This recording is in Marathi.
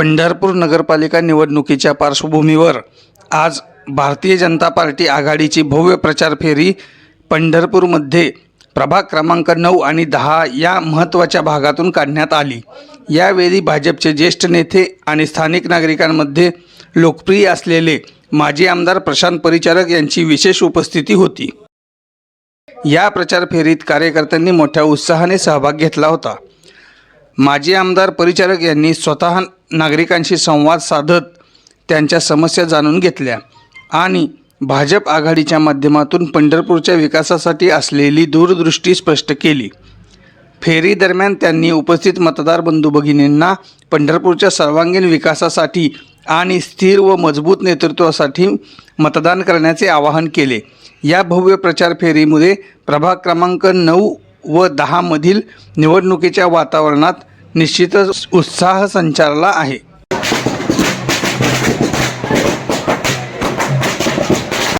पंढरपूर नगरपालिका निवडणुकीच्या पार्श्वभूमीवर आज भारतीय जनता पार्टी आघाडीची भव्य प्रचार फेरी पंढरपूरमध्ये प्रभाग क्रमांक नऊ आणि दहा या महत्त्वाच्या भागातून काढण्यात आली. यावेळी भाजपचे ज्येष्ठ नेते आणि स्थानिक नागरिकांमध्ये लोकप्रिय असलेले माजी आमदार प्रशांत परिचारक यांची विशेष उपस्थिती होती. या प्रचार फेरीत कार्यकर्त्यांनी मोठ्या उत्साहाने सहभाग घेतला होता. माजी आमदार परिचारक यांनी स्वतः नागरिकांशी संवाद साधत त्यांच्या समस्या जाणून घेतल्या. आणि भाजप आघाडीच्या माध्यमातून पंढरपूरच्या विकासासाठी असलेली दूरदृष्टी स्पष्ट केली. फेरी दरम्यान त्यांनी उपस्थित मतदार बंधू भगिनींना पंढरपूरच्या सर्वांगीण विकासासाठी आणि स्थिर व मजबूत नेतृत्वासाठी मतदान करण्याचे आवाहन केले. या भव्य प्रचार फेरीमुळे प्रभाग क्रमांक नऊ व दहामधील निवडणुकीच्या वातावरणात निश्चितच उत्साह संचारला आहे.